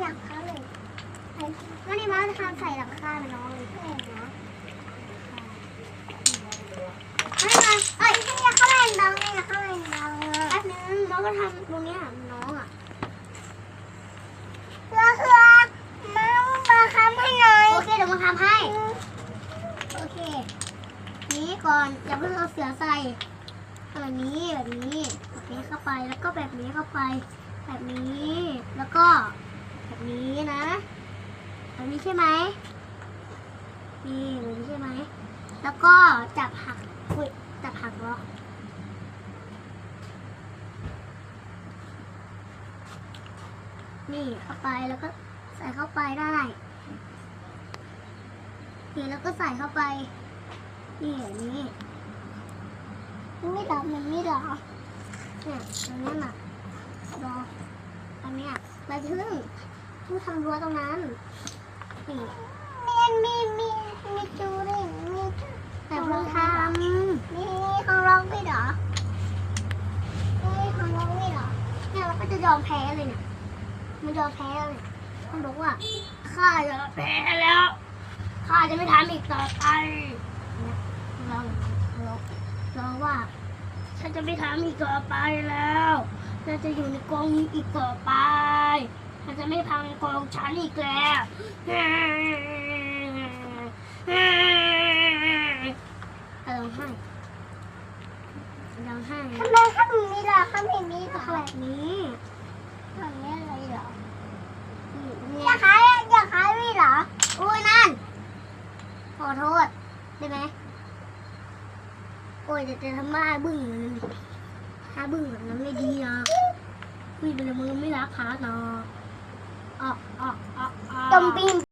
อยากเขาเลยวันนี้มาจะทำใส่หลังคาเหมือนน้องเลยใช่ไหมนะไม่มาเอ้ยฉันอยาเข้าไปน้องเลยอยาเข้าไปน้องแป๊บนึงน้องก็ทำตรงนี้น้องอะเพื่อเพื่อมามาทำให้หน่อยโอเคเดี๋ยวมาทำให้ โอเค นี้ก่อนอย่าเพิ่งเอาเสือใส่แบบนี้แบบนี้แบบนี้เข้าไปแล้วก็แบบนี้เข้าไป แบบนี้แล้วก็ แบบนี้นะแบบนี้ใช่ไหมนี่แบบนี้ใช่ไหมแล้วก็จับหักอุ้ยจับหักเหรอนี่เข้าไปแล้วก็ใส่เข้าไปได้นี่แล้วก็ใส่เข้าไปนี่อย่างนี้ไม่ดอกมันไม่ดอกเนี่ยตรงนั้น่ะดอกอันเนี้ยไปทึ่ง ทึ่งทำรั้วตรงนั้นนี่มีมีมีมีจูด้วยมีแต่เพิ่งทำนี่ของเราไม่เหรอนี่ของเราไม่เหรอเนี่ยเราก็จะยอมแพ้เลยเนี่ยมันยอมแพ้เลยมันบอกว่าข้ายอมแพ้แล้วข้าจะไม่ทำอีกต่อไปเราเราเราว่าฉันจะไม่ทำอีกต่อไปแล้วฉันจะอยู่ในกองนี้อีกต่อไป ฉันจะไม่พังกองฉันอีกแล้วร้องไห้ร้องไห้ทำไมทำแบบนี้ล่ะทำแบบนี้ล่ะแบบนี้ทำแบบนี้เลยเหรอนี่อยากขายอยากขายด้วยเหรอ อุ้ยนั่น ขอโทษ ได้ไหมโอ้ยจะจะทำมาบึ้งเลยถ้าบึ้งแบบนั้นไม่ดีนะพี่เป็นมือไม่รักพาร์ทนะอะ อ่